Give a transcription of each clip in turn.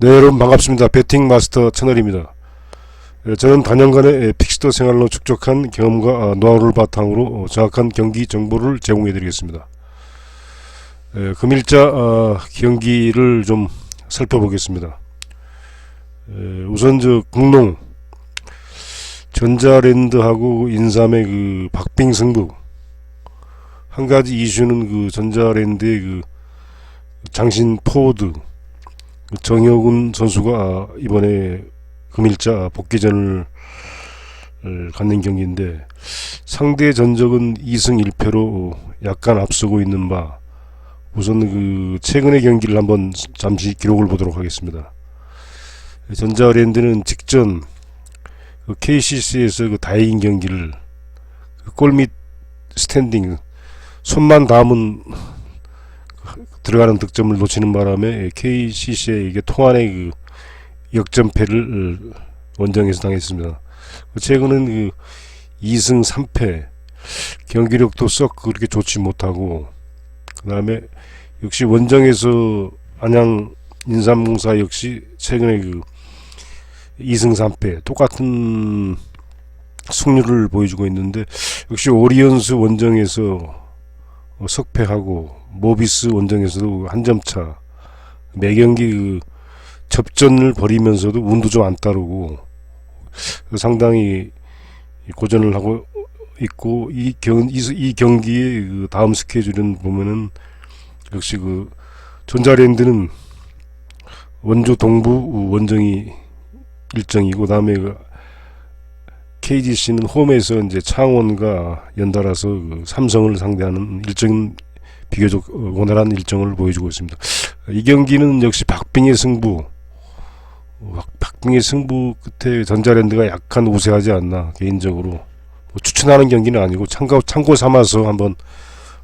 네 여러분 반갑습니다. 배팅 마스터 채널입니다. 예, 저는 단연간의 픽스터 생활로 축적한 경험과 아, 노하우를 바탕으로 어, 정확한 경기 정보를 제공해 드리겠습니다. 예, 금일자 아, 경기를 좀 살펴보겠습니다. 예, 우선 저 국농 전자랜드하고 인삼의 그 박빙 승부 한 가지 이슈는 그 전자랜드의 그 장신 포워드 정혁훈 선수가 아, 이번에 금일자 복귀전을 을 갖는 경기인데 상대 전적은 2승 1패로 약간 앞서고 있는 바 우선 그 최근의 경기를 한번 잠시 기록을 보도록 하겠습니다. 전자랜드는 직전 그 KCC에서 그 다이긴 경기를 그 골밑 스탠딩 손만 닿으면 들어가는 득점을 놓치는 바람에 KCC에게 통안의 그 역전패를 원정에서 당했습니다. 최근은 그 2승 3패 경기력도 썩 그렇게 좋지 못하고 그 다음에 역시 원정에서 안양 인삼공사 역시 최근에 그 2승 3패 똑같은 승률을 보여주고 있는데 역시 오리온스 원정에서 어, 석패하고 모비스 원정에서도 한 점차 매 경기 그 접전을 벌이면서도 운도 좀 안 따르고 상당히 고전을 하고 있고 이, 경, 이, 이 경기의 그 다음 스케줄은 보면은 역시 그 전자랜드는 원주 동부 원정이 일정이고 다음에 그 KGC는 홈에서 이제 창원과 연달아서 그 삼성을 상대하는 일정 비교적 어, 원활한 일정을 보여주고 있습니다. 이 경기는 역시 박빙의 승부 어, 박- 박빙의 승부 끝에 전자랜드가 약간 우세하지 않나 개인적으로 뭐 추천하는 경기는 아니고 참고 참고 삼아서 한번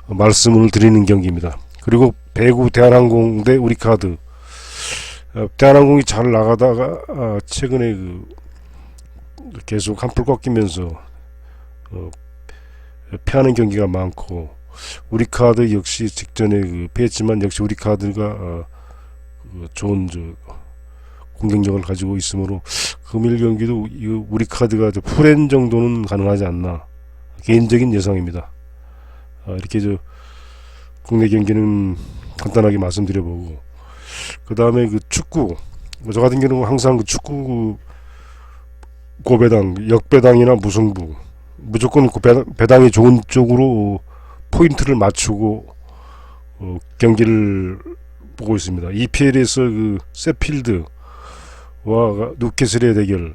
말씀을 드리는 경기입니다. 그리고 배구 대한항공 대 우리카드 어, 대한항공이 잘 나가다가 아, 최근에 그 계속 한풀 꺾이면서 어, 패하는 경기가 많고 우리 카드 역시 직전에 그 패했지만 역시 우리 카드가 어, 그 좋은 저 공격력을 가지고 있으므로 금일 경기도 이 우리 카드가 저 풀엔 정도는 가능하지 않나 개인적인 예상입니다. 아, 이렇게 저 국내 경기는 간단하게 말씀드려보고 그 다음에 그 축구 뭐저 같은 경우는 항상 그 축구 그 고배당 역배당이나 무승부 무조건 그 배당, 배당이 좋은 쪽으로 포인트를 맞추고 어, 경기를 보고 있습니다. EPL에서 그 세필드와 누캐슬의 대결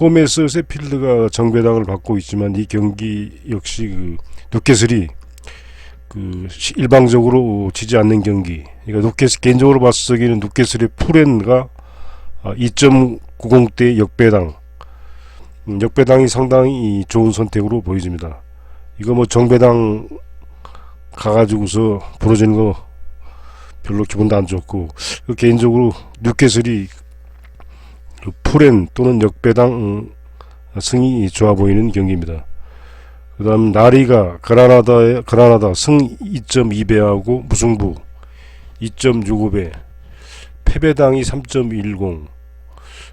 홈에서 세필드가 정배당을 받고 있지만 이 경기 역시 그 누캐슬이 그 시- 일방적으로 지지 않는 경기. 그러니까 누캐슬 개인적으로 봤을 때는 누캐슬의 풀엔가 2.90대 역배당. 음, 역배당이 상당히 좋은 선택으로 보여집니다. 이거 뭐 정배당 가가지고서 부러지는 거 별로 기분도 안 좋고 그 개인적으로 뉴캐슬이 그 풀엔 또는 역배당 음, 승이 좋아 보이는 경기입니다. 그 다음 나리가 그라나다의 그라나다 승 2.2배하고 무승부 2.65배 패배당이 3.10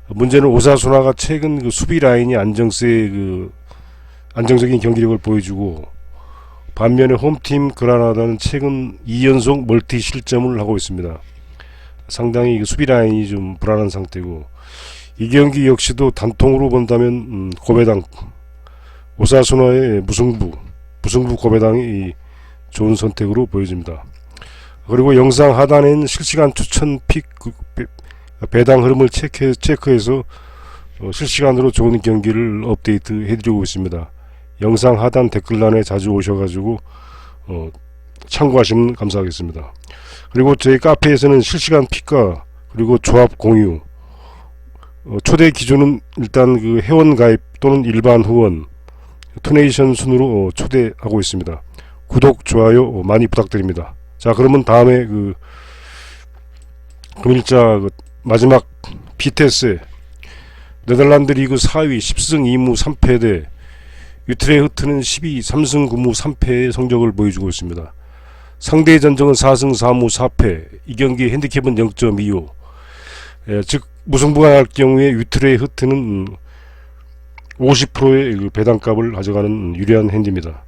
문제는 오사수나가 최근 그 수비 라인이 안정세 그 안정적인 경기력을 보여주고 반면에 홈팀 그라나다는 최근 2연속 멀티 실점을 하고 있습니다. 상당히 그 수비 라인이 좀 불안한 상태고 이 경기 역시도 단통으로 본다면 음, 고배당 오사수나의 무승부 무승부 고배당이 좋은 선택으로 보여집니다. 그리고 영상 하단에는 실시간 추천 픽 그, 배- 배당 흐름을 체크, 체크해서 어, 실시간으로 좋은 경기를 업데이트 해드리고 있습니다. 영상 하단 댓글란에 자주 오셔가지고 어, 참고하시면 감사하겠습니다. 그리고 저희 카페에서는 실시간 픽과 그리고 조합 공유 어, 초대 기준은 일단 그 회원 가입 또는 일반 후원 토네이션 순으로 어, 초대하고 있습니다. 구독 좋아요 어, 많이 부탁드립니다. 자 그러면 다음에 그 금일자 그 마지막 비테스 네덜란드 리그 4위 10승 2무 3패 대 유트레흐트는 12 3승 9무 3패의 성적을 보여주고 있습니다. 상대의 전적은 4승 4무 4패 이 경기 핸디캡은 0.25 예, 즉 무승부가 날 경우에 위틀의 흐트는 50%의 그 배당값을 가져가는 유리한 핸디입니다.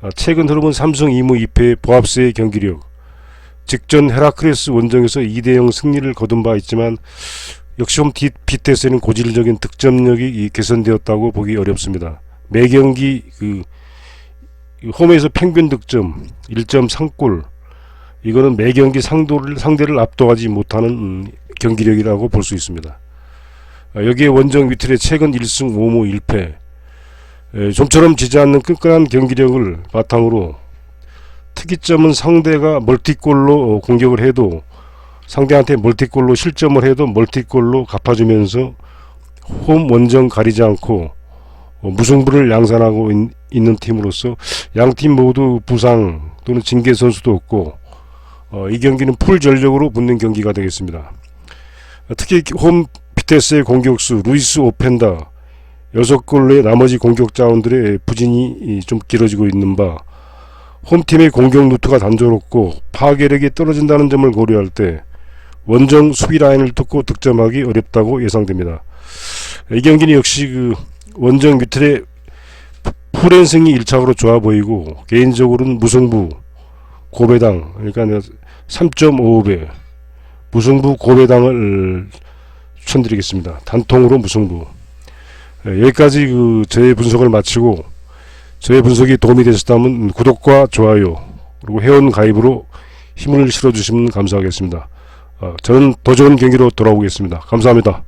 아, 최근 흐름은 삼성 2무 2패 보합세의 경기력 직전 헤라크레스 원정에서 2대0 승리를 거둔 바 있지만 역시 홈 디- 비테스는 고질적인 득점력이 이 개선되었다고 보기 어렵습니다. 매 경기 그, 이 홈에서 평균 득점 1.3골 이거는 매 경기 상도를, 상대를 압도하지 못하는 음, 경기력이라고 볼 수 있습니다. 아, 여기에 원정 위틀의 최근 1승 5무 1패 에, 좀처럼 지지 않는 끈끈한 경기력을 바탕으로 특이점은 상대가 멀티골로 어, 공격을 해도 상대한테 멀티골로 실점을 해도 멀티골로 갚아주면서 홈 원정 가리지 않고 어, 무승부를 양산하고 있, 는 팀으로서 양 팀 모두 부상 또는 징계 선수도 없고 어, 이 경기는 풀 전력으로 붙는 경기가 되겠습니다. 어, 특히 홈 비테스의 공격수 루이스 오펜다 6골 내 나머지 공격 자원들의 부진이 이, 좀 길어지고 있는 바 홈팀의 공격 루트가 단조롭고 파괴력이 떨어진다는 점을 고려할 때 원정 수비 라인을 뚫고 득점하기 어렵다고 예상됩니다. 이 경기는 역시 그 원정 뮤틀의 풀앤승이 1차적으로 좋아 보이고 개인적으로는 무승부 고배당 그러니까 3.55배 무승부 고배당을 추천드리겠습니다. 단통으로 무승부 예, 여기까지 그 저의 분석을 마치고 저의 분석이 도움이 되셨다면 구독과 좋아요 그리고 회원 가입으로 힘을 실어주시면 감사하겠습니다. 어, 저는 더 좋은 경기로 돌아오겠습니다. 감사합니다.